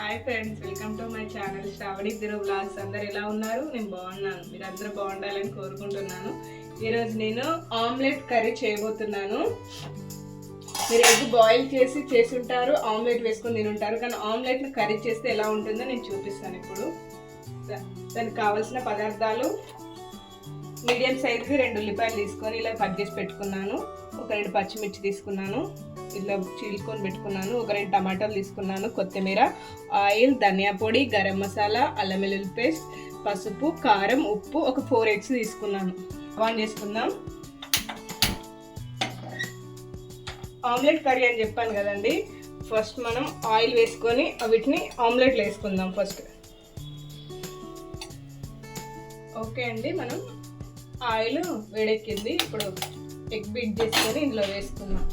Hi friends welcome to my channel Sravani దిరు blogs అందరు ఎలా ఉన్నారు? నేను బాగున్నాను. మీరు అందరూ బాగుండాలని కోరుకుంటున్నాను. ఈరోజు నేను ఆమ్లెట్ కర్రీ చేయబోతున్నాను. మీరు ఎగ్ బాయిల్ చేసి చేసి ఉంటారు ఆమ్లెట్ వేసుకొని తినుంటారు. కానీ ఆమ్లెట్ను కర్రీ చేస్తే ఎలా ఉంటుందో నేను చూపిస్తాను ఇప్పుడు. దానికి కావాల్సిన పదార్థాలు మీడియం సైజ్కి రెండు ఉల్లిపాయలు తీసుకొని ఇలా కట్ చేసి పెట్టుకున్నాను. ఒక రెండు పచ్చిమిర్చి తీసుకున్నాను. ఇట్లా చీల్కొని పెట్టుకున్నాను. ఒక రెండు టమాటాలు తీసుకున్నాను. కొత్తిమీర ఆయిల్ ధనియా పొడి గరం మసాలా అల్లం వెల్లుల్లి పేస్ట్ పసుపు కారం ఉప్పు ఒక ఫోర్ ఎగ్స్ తీసుకున్నాను. ఆన్ చేసుకుందాం. ఆమ్లెట్ కర్రీ అని చెప్పాను కదండి. ఫస్ట్ మనం ఆయిల్ వేసుకొని వీటిని ఆమ్లెట్లు వేసుకుందాం ఫస్ట్. ఓకే అండి మనం ఆయిల్ వేడెక్కింది. ఇప్పుడు ఎగ్ బీట్ చేసుకొని ఇందులో వేసుకుందాం.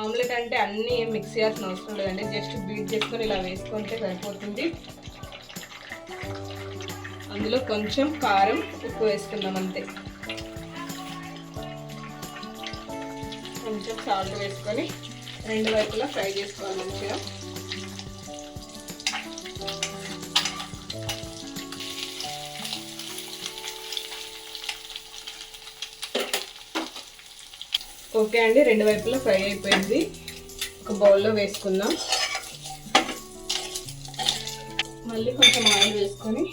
ఆమ్లెట్ అంటే అన్నీ ఏం మిక్స్ చేయాల్సిన అవసరం లేదండి. జస్ట్ బీట్ చేసుకొని ఇలా వేసుకుంటే సరిపోతుంది. అందులో కొంచెం కారం ఉప్పు వేసుకుందాం అంతే. కొంచెం సాల్ట్ వేసుకొని రెండు వైపులా ఫ్రై చేసుకోవాలి మంచిగా. ఓకే అండి రెండు వైపులా ఫ్రై అయిపోయింది. ఒక బౌల్లో వేసుకుందాం. మళ్ళీ కొంచెం ఆయిల్ వేసుకొని.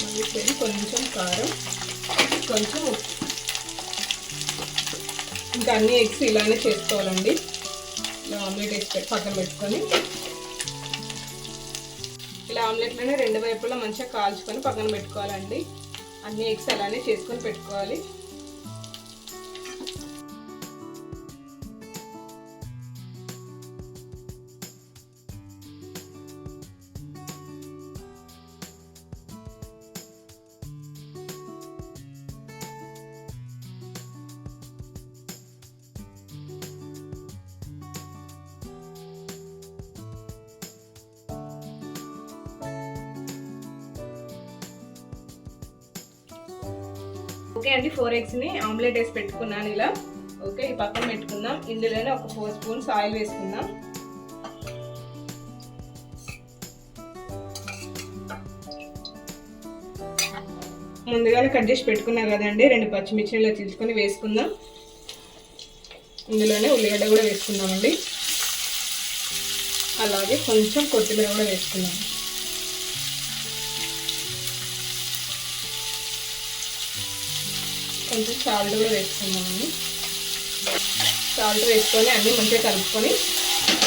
మళ్ళీ కొంచెం కారం కొంచెం ఉప్పు. ఇంకా అన్ని ఎగ్స్ ఇలానే చేసుకోవాలండి. ఇలా ఆమ్లెట్ వేసి పక్కన పెట్టుకొని. ఇలా ఆమ్లెట్లోనే రెండు వైపులా మంచిగా కాల్చుకొని పక్కన పెట్టుకోవాలండి. అన్ని ఎగ్స్ అలానే చేసుకొని పెట్టుకోవాలి. ఓకే అండి ఫోర్ ఎగ్స్ని ఆమ్లెట్ వేసి పెట్టుకున్నాను ఇలా. ఓకే ఈ పక్కన పెట్టుకుందాం. ఇందులోనే ఒక ఫోర్ స్పూన్స్ ఆయిల్ వేసుకుందాం. ముందుగానే కట్ చేసి పెట్టుకున్నా కదండి రెండు పచ్చిమిర్చి ఇలా తీసుకొని వేసుకుందాం. ఇందులోనే ఉల్లిగడ్డ కూడా వేసుకుందామండి. అలాగే కొంచెం కొత్తిమీర కూడా వేసుకుందాం. కొంచెం సాల్ట్ కూడా వేసుకుందామండి. సాల్ట్ వేసుకొని అన్నీ మంచిగా కలుపుకొని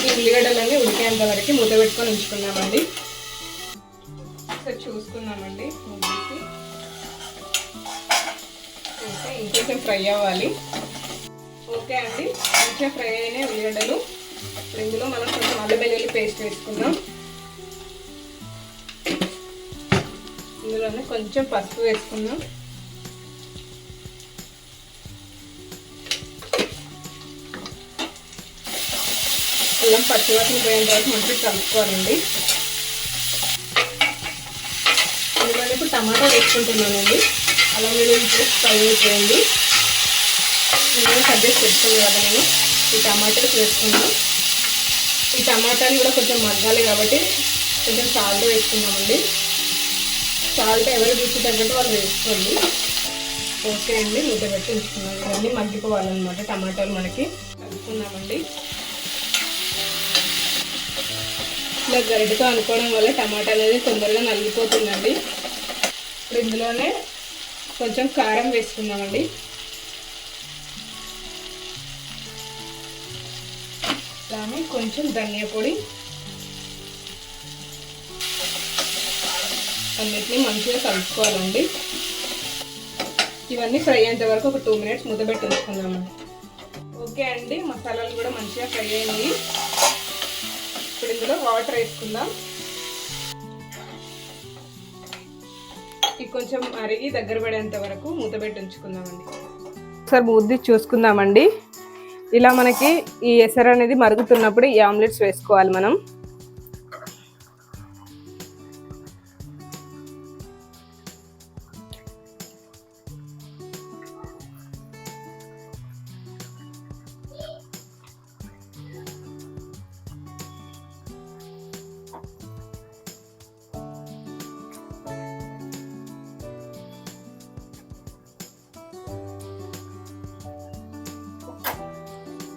ఈ ఉల్లిగడ్డలన్నీ ఉడికేంత వరకు మూత పెట్టుకొని ఉంచుకున్నామండి ఒకసారి చూసుకున్నామండి ముగ్గురికి ఇంకొంచెం ఫ్రై అవ్వాలి. ఓకే అండి మంచిగా ఫ్రై అయినాయి ఉల్లిగడ్డలు. ఇప్పుడు ఇందులో మనం కొంచెం అల్లం వెల్లుల్లి పేస్ట్ వేసుకుందాం. ఇందులోనే కొంచెం పసుపు వేసుకుందాం. అల్లం పచ్చివాసన పోయిన తర్వాత మంచిగా కలుపుకోవాలండి. ఇందులో ఇప్పుడు టమాటా వేసుకుంటున్నానండి. అల్లం వెల్లుల్లి పేస్ట్ ఫ్రై అయిపోయింది. ఇందులో కట్ చేసి పెట్టుకున్నాను కదా నేను. ఈ టమాటాలు వేసుకున్నాం ఈ టమాటాలు కూడా కొంచెం మగ్గాలి కాబట్టి కొంచెం సాల్ట్ వేసుకున్నామండి సాల్ట్ ఎవరు రుచి తగ్గట్టు వాళ్ళు వేసుకోండి. ఓకే అండి మూత పెట్టి ఉంచుకున్నాం ఇవన్నీ మగ్గిపోవాలన్నమాట టమాటాలు మనకి. కలుపుకున్నామండి ఇలా గరిటతో అనుకోవడం వల్ల టమాటా అనేది తొందరగా నలిగిపోతుందండి. ఇప్పుడు ఇందులోనే కొంచెం కారం వేసుకుందామండి. దాని కొంచెం ధనియా పొడి అన్నిటిని మంచిగా కలుపుకోవాలండి. ఇవన్నీ ఫ్రై అయ్యేంత వరకు ఒక టూ మినిట్స్ మూత పెట్టి ఉంచుకుందామండి. ఓకే అండి మసాలాలు కూడా మంచిగా ఫ్రై అయినాయి. ఇప్పుడు ఇందులో వాటర్ వేసుకుందాం. ఇది కొంచెం అరిగి దగ్గర పడేంత వరకు మూత పెట్టి ఉంచుకుందామండి. ఒకసారి ముద్ది చూసుకుందామండి. ఇలా మనకి ఈ ఎసరు అనేది మరుగుతున్నప్పుడు ఈ ఆమ్లెట్స్ వేసుకోవాలి మనం.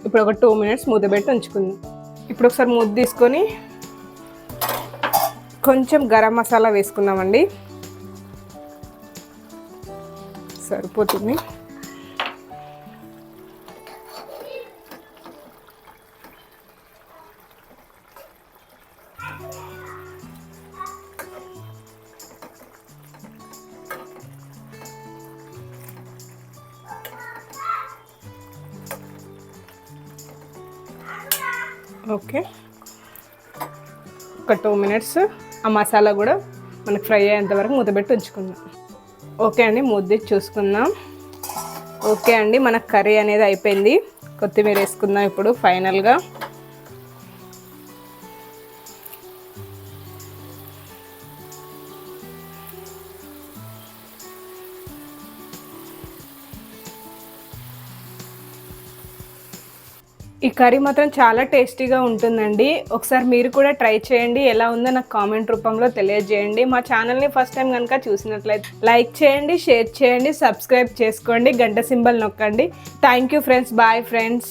ఇప్పుడు ఒక టూ మినిట్స్ మూత పెట్టి ఉంచుకుందాం. ఇప్పుడు ఒకసారి మూత తీసుకొని కొంచెం గరం మసాలా వేసుకుందామండి సరిపోతుంది. ఓకే. ఒక టూ మినిట్స్. ఆ మసాలా కూడా మనకు ఫ్రై అయ్యేంత వరకు మూత పెట్టి ఉంచుకుందాం. ఓకే అండి ముద్ది చూసుకుందాం. ఓకే అండి మన కర్రీ అనేది అయిపోయింది. కొత్తిమీర వేసుకుందాం ఇప్పుడు ఫైనల్గా. ఈ కర్రీ మాత్రం చాలా టేస్టీగా ఉంటుందండి. ఒకసారి మీరు కూడా ట్రై చేయండి. ఎలా ఉందో నాకు కామెంట్ రూపంలో తెలియజేయండి. మా ఛానల్ని ఫస్ట్ టైం కనుక చూసినట్లయితే లైక్ చేయండి షేర్ చేయండి సబ్స్క్రైబ్ చేసుకోండి గంట సింబల్ నొక్కండి. Thank you friends. Bye friends.